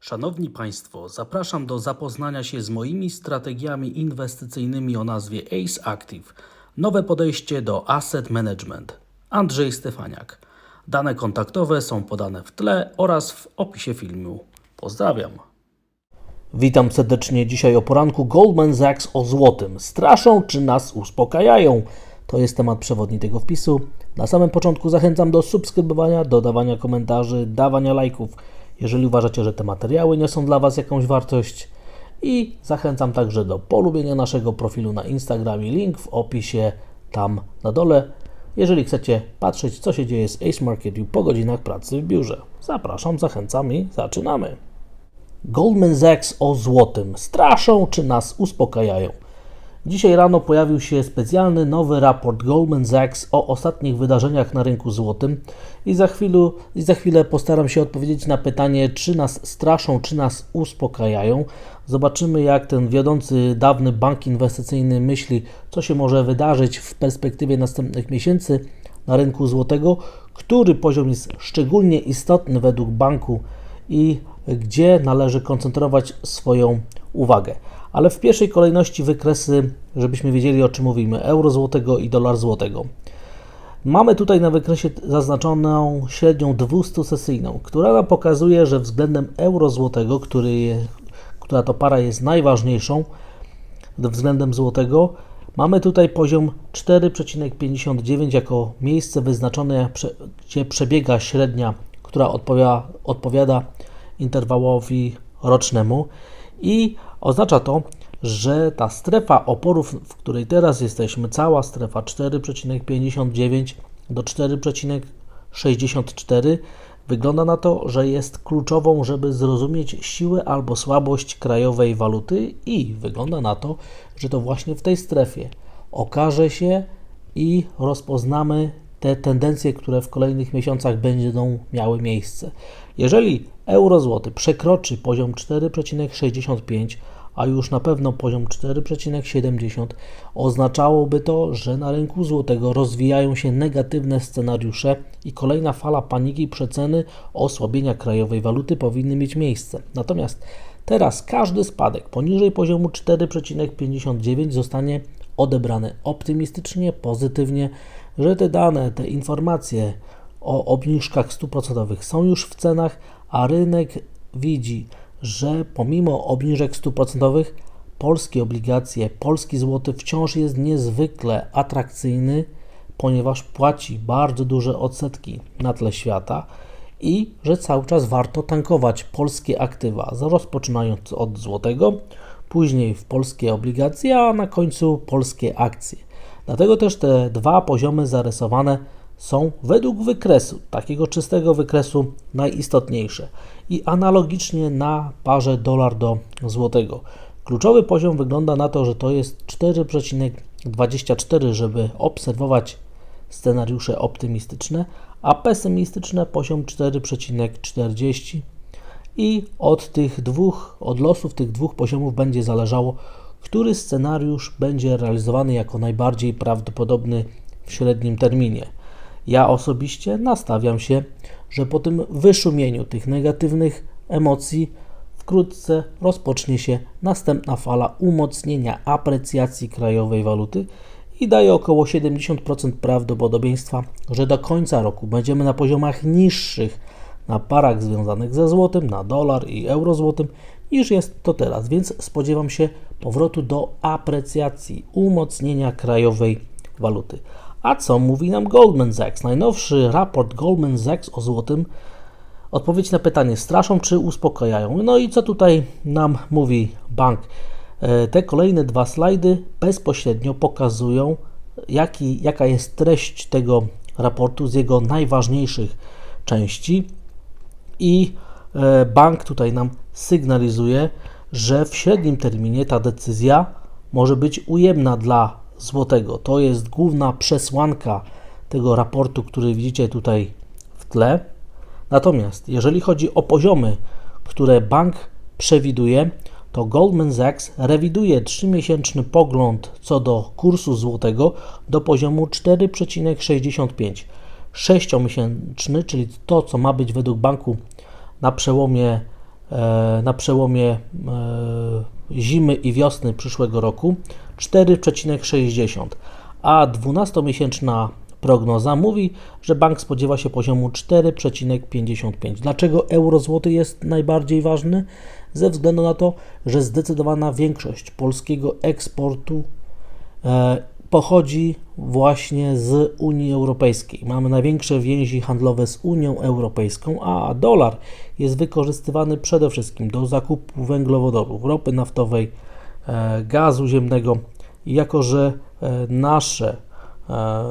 Szanowni Państwo, zapraszam do zapoznania się z moimi strategiami inwestycyjnymi o nazwie ACE Active. Nowe podejście do asset management. Andrzej Stefaniak. Dane kontaktowe są podane w tle oraz w opisie filmu. Pozdrawiam. Witam serdecznie dzisiaj o poranku Goldman Sachs o złotym. Straszą czy nas uspokajają? To jest temat przewodni tego wpisu. Na samym początku zachęcam do subskrybowania, dodawania komentarzy, dawania lajków, jeżeli uważacie, że te materiały niosą dla Was jakąś wartość. I zachęcam także do polubienia naszego profilu na Instagramie. Link w opisie tam na dole. Jeżeli chcecie patrzeć, co się dzieje z Ace Market U po godzinach pracy w biurze. Zapraszam, zachęcam i zaczynamy. Goldman Sachs o złotym. Straszą czy nas uspokajają? Dzisiaj rano pojawił się specjalny nowy raport Goldman Sachs o ostatnich wydarzeniach na rynku złotym i za, chwilę, i za chwilę postaram się odpowiedzieć na pytanie, czy nas straszą, czy nas uspokajają. Zobaczymy, jak ten wiodący dawny bank inwestycyjny myśli, co się może wydarzyć w perspektywie następnych miesięcy na rynku złotego, który poziom jest szczególnie istotny według banku i gdzie należy koncentrować swoją. Ale w pierwszej kolejności wykresy, żebyśmy wiedzieli o czym mówimy, euro złotego i dolar złotego. Mamy tutaj na wykresie zaznaczoną średnią 200-sesyjną, która nam pokazuje, że względem euro złotego, który która to para jest najważniejszą względem złotego, mamy tutaj poziom 4,59 jako miejsce wyznaczone, gdzie przebiega średnia, która odpowiada, odpowiada interwałowi rocznemu i oznacza to, że ta strefa oporów, w której teraz jesteśmy, cała strefa 4,59 do 4,64 wygląda na to, że jest kluczową, żeby zrozumieć siłę albo słabość krajowej waluty i wygląda na to, że to właśnie w tej strefie okaże się i rozpoznamy te tendencje, które w kolejnych miesiącach będą miały miejsce. Jeżeli euro złoty przekroczy poziom 4,65, a już na pewno poziom 4,70, oznaczałoby to, że na rynku złotego rozwijają się negatywne scenariusze i kolejna fala paniki i przeceny osłabienia krajowej waluty powinny mieć miejsce. Natomiast teraz każdy spadek poniżej poziomu 4,59 zostanie odebrany optymistycznie, pozytywnie, że te dane, te informacje o obniżkach stóp procentowych są już w cenach, a rynek widzi, że pomimo obniżek stóp procentowych polskie obligacje, polski złoty wciąż jest niezwykle atrakcyjny, ponieważ płaci bardzo duże odsetki na tle świata i że cały czas warto tankować polskie aktywa, rozpoczynając od złotego, później w polskie obligacje, a na końcu polskie akcje. Dlatego też te dwa poziomy zarysowane są według wykresu, takiego czystego wykresu, najistotniejsze. I analogicznie na parze dolar do złotego. Kluczowy poziom wygląda na to, że to jest 4,24, żeby obserwować scenariusze optymistyczne, a pesymistyczne poziom 4,40 i od tych dwóch, od losów tych dwóch poziomów będzie zależało, który scenariusz będzie realizowany jako najbardziej prawdopodobny w średnim terminie. Ja osobiście nastawiam się, że po tym wyszumieniu tych negatywnych emocji wkrótce rozpocznie się następna fala umocnienia aprecjacji krajowej waluty i daje około 70% prawdopodobieństwa, że do końca roku będziemy na poziomach niższych na parach związanych ze złotym, na dolar i euro złotym niż jest to teraz, więc spodziewam się powrotu do aprecjacji, umocnienia krajowej waluty. A co mówi nam Goldman Sachs? Najnowszy raport Goldman Sachs o złotym odpowiedź na pytanie straszą czy uspokajają. No i co tutaj nam mówi bank? E, te kolejne dwa slajdy bezpośrednio pokazują, jaki, jaka jest treść tego raportu z jego najważniejszych części. I e, bank tutaj nam sygnalizuje, że w średnim terminie ta decyzja może być ujemna dla złotego. To jest główna przesłanka tego raportu, który widzicie tutaj w tle. Natomiast jeżeli chodzi o poziomy, które bank przewiduje, to Goldman Sachs rewiduje 3-miesięczny pogląd co do kursu złotego do poziomu 4,65. 6-miesięczny, czyli to, co ma być według banku na przełomie na przełomie e, zimy i wiosny przyszłego roku 4,60, a 12-miesięczna prognoza mówi, że bank spodziewa się poziomu 4,55. Dlaczego euro złoty jest najbardziej ważny? Ze względu na to, że zdecydowana większość polskiego eksportu e, pochodzi właśnie z Unii Europejskiej. Mamy największe więzi handlowe z Unią Europejską, a dolar jest wykorzystywany przede wszystkim do zakupu węglowodorów, ropy naftowej, e, gazu ziemnego. Jako, że e, nasze, e,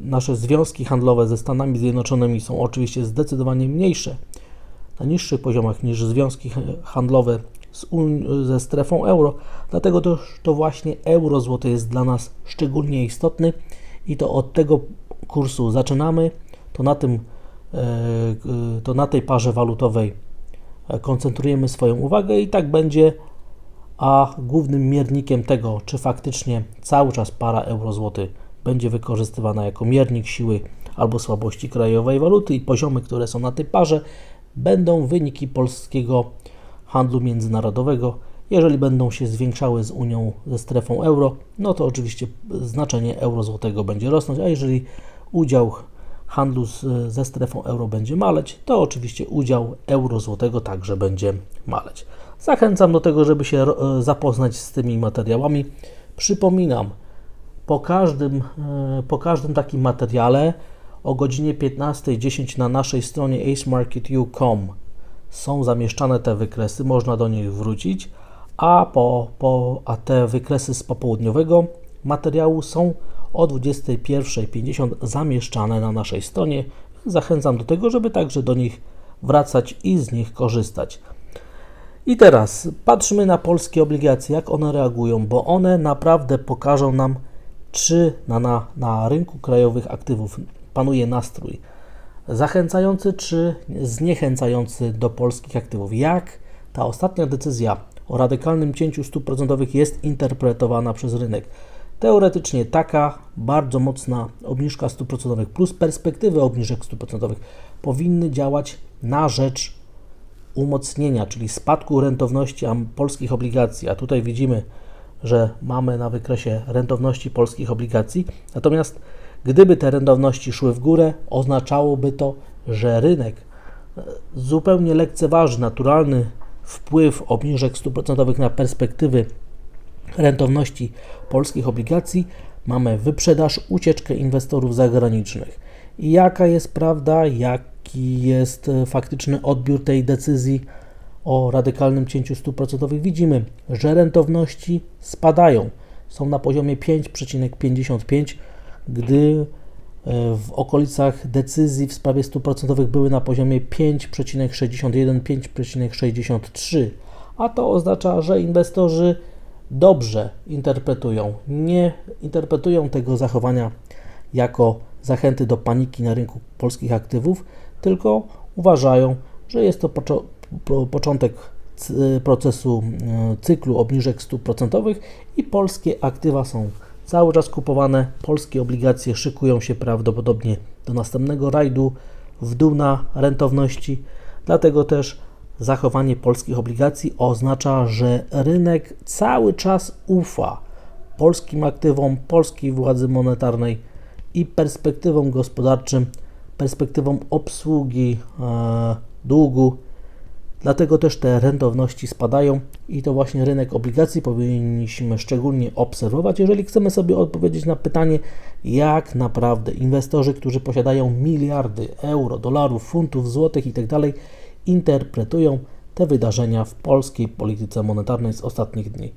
nasze związki handlowe ze Stanami Zjednoczonymi są oczywiście zdecydowanie mniejsze, na niższych poziomach niż związki handlowe z ze strefą euro, dlatego też to właśnie euro złoty jest dla nas szczególnie istotny i to od tego kursu zaczynamy, to na tym e, to na tej parze walutowej e, koncentrujemy swoją uwagę i tak będzie, a głównym miernikiem tego, czy faktycznie cały czas para euro-złoty będzie wykorzystywana jako miernik siły albo słabości krajowej waluty i poziomy, które są na tej parze, będą wyniki polskiego handlu międzynarodowego. Jeżeli będą się zwiększały z Unią, ze strefą euro, no to oczywiście znaczenie euro złotego będzie rosnąć, a jeżeli udział handlu z, ze strefą euro będzie maleć, to oczywiście udział euro złotego także będzie maleć. Zachęcam do tego, żeby się e, zapoznać z tymi materiałami. Przypominam, po każdym, e, po każdym takim materiale o godzinie 15.10 na naszej stronie acemarketu.com są zamieszczane te wykresy, można do nich wrócić, a, po, po, a te wykresy z popołudniowego materiału są o 21.50 zamieszczane na naszej stronie. Zachęcam do tego, żeby także do nich wracać i z nich korzystać. I teraz patrzmy na polskie obligacje, jak one reagują, bo one naprawdę pokażą nam, czy na, na, na rynku krajowych aktywów panuje nastrój zachęcający czy zniechęcający do polskich aktywów. Jak ta ostatnia decyzja o radykalnym cięciu stóp procentowych jest interpretowana przez rynek? Teoretycznie taka bardzo mocna obniżka stóp procentowych plus perspektywy obniżek stóp procentowych powinny działać na rzecz umocnienia, czyli spadku rentowności polskich obligacji. A tutaj widzimy, że mamy na wykresie rentowności polskich obligacji. Natomiast gdyby te rentowności szły w górę, oznaczałoby to, że rynek e, zupełnie lekceważy naturalny wpływ obniżek stóp procentowych na perspektywy rentowności polskich obligacji, mamy wyprzedaż, ucieczkę inwestorów zagranicznych. Jaka jest prawda, jaki jest e, faktyczny odbiór tej decyzji o radykalnym cięciu stóp procentowych? Widzimy, że rentowności spadają, są na poziomie 5,55, gdy e, w okolicach decyzji w sprawie stóp procentowych były na poziomie 5,61, 5,63, a to oznacza, że inwestorzy dobrze interpretują, nie interpretują tego zachowania jako zachęty do paniki na rynku polskich aktywów, tylko uważają, że jest to poczo- po- początek procesu e, cyklu obniżek stóp procentowych i polskie aktywa są cały czas kupowane. Polskie obligacje szykują się prawdopodobnie do następnego rajdu w dół na rentowności. Dlatego też zachowanie polskich obligacji oznacza, że rynek cały czas ufa polskim aktywom, polskiej władzy monetarnej i perspektywom gospodarczym, perspektywom obsługi e, długu. Dlatego też te rentowności spadają i to właśnie rynek obligacji powinniśmy szczególnie obserwować, jeżeli chcemy sobie odpowiedzieć na pytanie, jak naprawdę inwestorzy, którzy posiadają miliardy euro, dolarów, funtów, złotych itd., interpretują te wydarzenia w polskiej polityce monetarnej z ostatnich dni.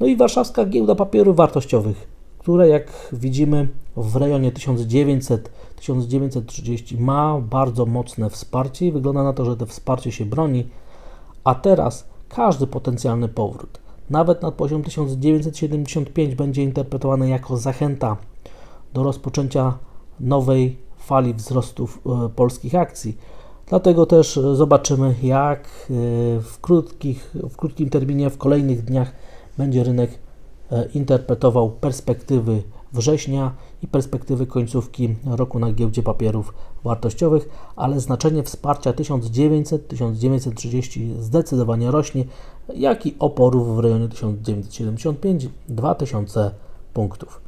No i warszawska giełda papierów wartościowych, które jak widzimy w rejonie 1900-1930 ma bardzo mocne wsparcie i wygląda na to, że to wsparcie się broni, a teraz każdy potencjalny powrót, nawet na poziom 1975 będzie interpretowany jako zachęta do rozpoczęcia nowej fali wzrostów e, polskich akcji. Dlatego też e, zobaczymy, jak e, w, krótkich, w krótkim terminie, w kolejnych dniach będzie rynek interpretował perspektywy września i perspektywy końcówki roku na giełdzie papierów wartościowych, ale znaczenie wsparcia 1900-1930 zdecydowanie rośnie, jak i oporów w rejonie 1975-2000 punktów.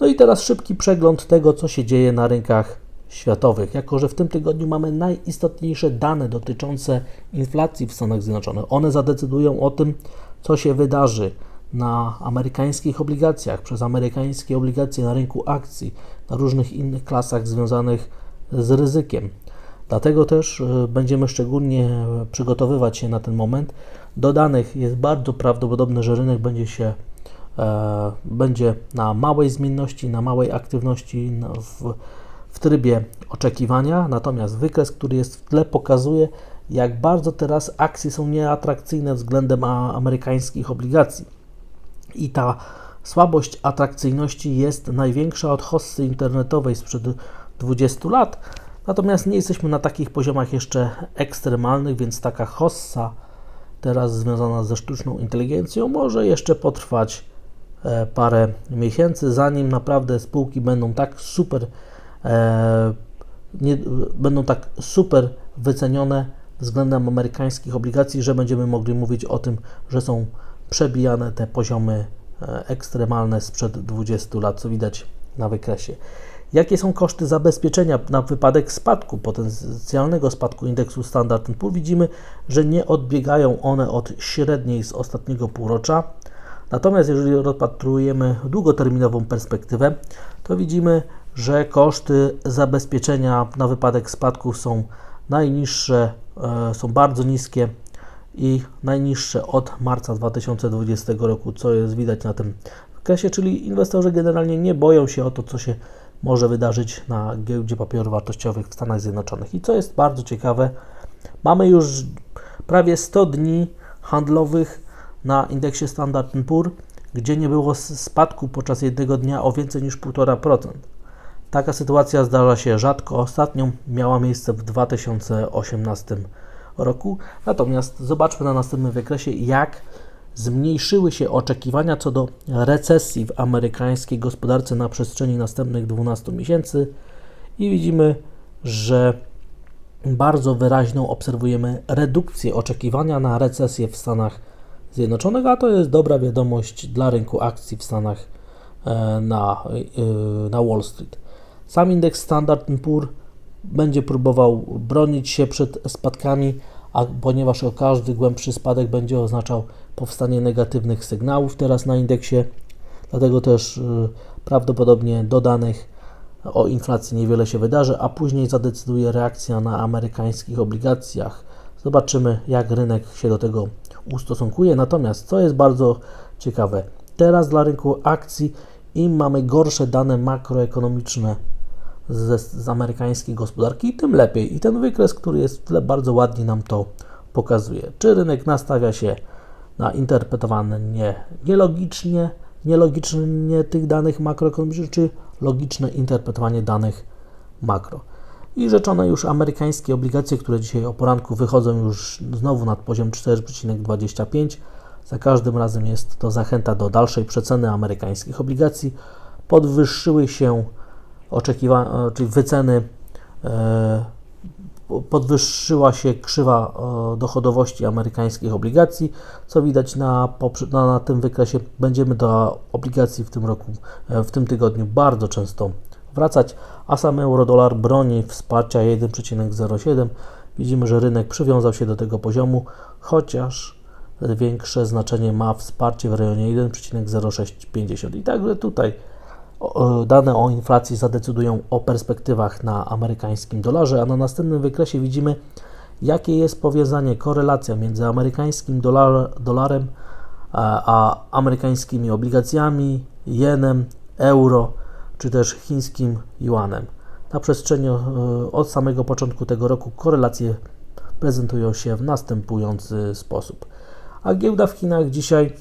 No i teraz szybki przegląd tego, co się dzieje na rynkach światowych, jako że w tym tygodniu mamy najistotniejsze dane dotyczące inflacji w Stanach Zjednoczonych. One zadecydują o tym, co się wydarzy na amerykańskich obligacjach, przez amerykańskie obligacje na rynku akcji, na różnych innych klasach związanych z ryzykiem. Dlatego też e, będziemy szczególnie przygotowywać się na ten moment. Do danych jest bardzo prawdopodobne, że rynek będzie się e, będzie na małej zmienności, na małej aktywności w, w trybie oczekiwania, natomiast wykres, który jest w tle, pokazuje, jak bardzo teraz akcje są nieatrakcyjne względem amerykańskich obligacji. I ta słabość atrakcyjności jest największa od hossy internetowej sprzed 20 lat. Natomiast nie jesteśmy na takich poziomach jeszcze ekstremalnych, więc taka hossa teraz związana ze sztuczną inteligencją może jeszcze potrwać e, parę miesięcy, zanim naprawdę spółki będą tak super e, nie, będą tak super wycenione względem amerykańskich obligacji, że będziemy mogli mówić o tym, że są przebijane te poziomy e, ekstremalne sprzed 20 lat, co widać na wykresie. Jakie są koszty zabezpieczenia na wypadek spadku, potencjalnego spadku indeksu Standard Poor's? Widzimy, że nie odbiegają one od średniej z ostatniego półrocza. Natomiast jeżeli rozpatrujemy długoterminową perspektywę, to widzimy, że koszty zabezpieczenia na wypadek spadków są najniższe, e, są bardzo niskie i najniższe od marca 2020 roku, co jest widać na tym wykresie, czyli inwestorzy generalnie nie boją się o to, co się może wydarzyć na giełdzie papierów wartościowych w Stanach Zjednoczonych. I co jest bardzo ciekawe, mamy już prawie 100 dni handlowych na indeksie Standard Poor's, gdzie nie było spadku podczas jednego dnia o więcej niż 1,5%. Taka sytuacja zdarza się rzadko. Ostatnią miała miejsce w 2018 roku. Natomiast zobaczmy na następnym wykresie, jak zmniejszyły się oczekiwania co do recesji w amerykańskiej gospodarce na przestrzeni następnych 12 miesięcy. I widzimy, że bardzo wyraźną obserwujemy redukcję oczekiwania na recesję w Stanach Zjednoczonych, a to jest dobra wiadomość dla rynku akcji w Stanach e, na, e, na Wall Street. Sam indeks Standard Poor's będzie próbował bronić się przed spadkami, a ponieważ każdy głębszy spadek będzie oznaczał powstanie negatywnych sygnałów teraz na indeksie, dlatego też y, prawdopodobnie do danych o inflacji niewiele się wydarzy, a później zadecyduje reakcja na amerykańskich obligacjach. Zobaczymy, jak rynek się do tego ustosunkuje. Natomiast, co jest bardzo ciekawe, teraz dla rynku akcji im mamy gorsze dane makroekonomiczne z, z amerykańskiej gospodarki, tym lepiej. I ten wykres, który jest w tle, bardzo ładnie nam to pokazuje. Czy rynek nastawia się na interpretowanie nie, nielogicznie, nielogicznie tych danych makroekonomicznych, czy logiczne interpretowanie danych makro. I rzeczone już amerykańskie obligacje, które dzisiaj o poranku wychodzą już znowu nad poziom 4,25. Za każdym razem jest to zachęta do dalszej przeceny amerykańskich obligacji. Podwyższyły się oczekiwania, czyli wyceny e, podwyższyła się krzywa e, dochodowości amerykańskich obligacji, co widać na, na, tym wykresie. Będziemy do obligacji w tym roku, e, w tym tygodniu bardzo często wracać, a sam euro-dolar broni wsparcia 1,07. Widzimy, że rynek przywiązał się do tego poziomu, chociaż większe znaczenie ma wsparcie w rejonie 1,0650. I także tutaj dane o inflacji zadecydują o perspektywach na amerykańskim dolarze, a na następnym wykresie widzimy, jakie jest powiązanie, korelacja między amerykańskim dolar, dolarem a, amerykańskimi obligacjami, jenem, euro czy też chińskim yuanem. Na przestrzeni e, od samego początku tego roku korelacje prezentują się w następujący sposób. A giełda w Chinach dzisiaj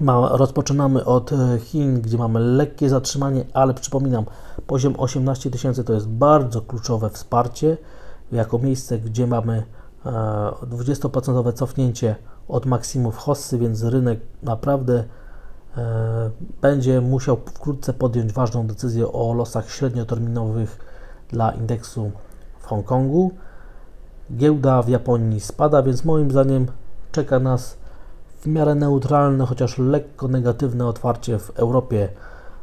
ma, rozpoczynamy od e, Chin, gdzie mamy lekkie zatrzymanie, ale przypominam, poziom 18 tysięcy to jest bardzo kluczowe wsparcie, jako miejsce, gdzie mamy 20% e, cofnięcie od maksimów hossy, więc rynek naprawdę e, będzie musiał wkrótce podjąć ważną decyzję o losach średnioterminowych dla indeksu w Hongkongu. Giełda w Japonii spada, więc moim zdaniem czeka nas w miarę neutralne, chociaż lekko negatywne otwarcie w Europie.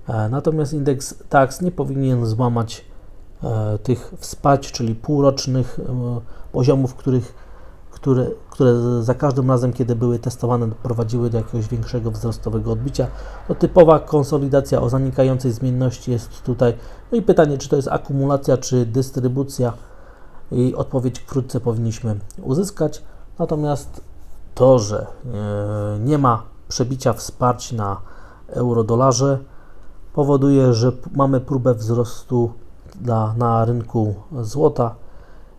E, Natomiast indeks DAX nie powinien złamać e, tych wspać, czyli półrocznych e, poziomów, których, które, które za każdym razem, kiedy były testowane, prowadziły do jakiegoś większego wzrostowego odbicia. To typowa konsolidacja o zanikającej zmienności jest tutaj. No i pytanie, czy to jest akumulacja, czy dystrybucja. I odpowiedź wkrótce powinniśmy uzyskać. Natomiast to, że e, nie ma przebicia wsparć na euro-dolarze, powoduje, że mamy próbę wzrostu dla, na rynku złota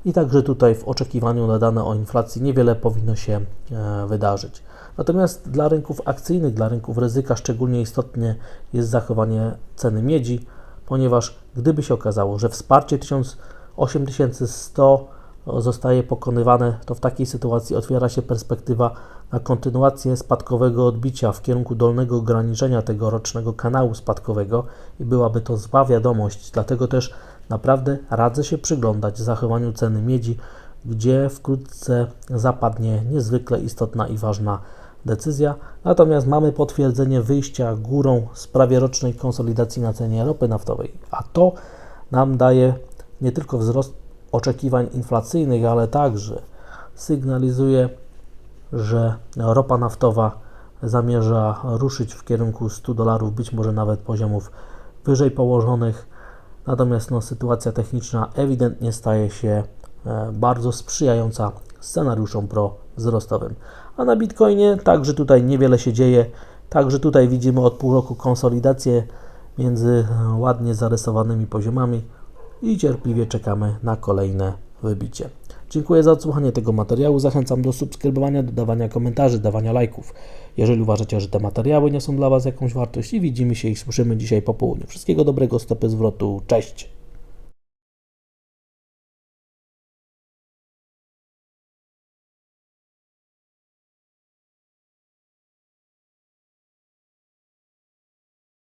i także tutaj w oczekiwaniu na dane o inflacji niewiele powinno się e, wydarzyć. Natomiast dla rynków akcyjnych, dla rynków ryzyka szczególnie istotne jest zachowanie ceny miedzi, ponieważ gdyby się okazało, że wsparcie 1000 8100 zostaje pokonywane, to w takiej sytuacji otwiera się perspektywa na kontynuację spadkowego odbicia w kierunku dolnego ograniczenia tego rocznego kanału spadkowego i byłaby to zła wiadomość. Dlatego też naprawdę radzę się przyglądać zachowaniu ceny miedzi, gdzie wkrótce zapadnie niezwykle istotna i ważna decyzja. Natomiast mamy potwierdzenie wyjścia górą z prawie rocznej konsolidacji na cenie ropy naftowej, a to nam daje nie tylko wzrost oczekiwań inflacyjnych, ale także sygnalizuje, że ropa naftowa zamierza ruszyć w kierunku 100 dolarów, być może nawet poziomów wyżej położonych. Natomiast no, sytuacja techniczna ewidentnie staje się e, bardzo sprzyjająca scenariuszom pro-wzrostowym. A na Bitcoinie także tutaj niewiele się dzieje. Także tutaj widzimy od pół roku konsolidację między e, ładnie zarysowanymi poziomami i cierpliwie czekamy na kolejne wybicie. Dziękuję za odsłuchanie tego materiału. Zachęcam do subskrybowania, dodawania komentarzy, dawania lajków. Jeżeli uważacie, że te materiały niosą dla Was jakąś wartość i widzimy się i słyszymy dzisiaj po południu. Wszystkiego dobrego, stopy zwrotu. Cześć!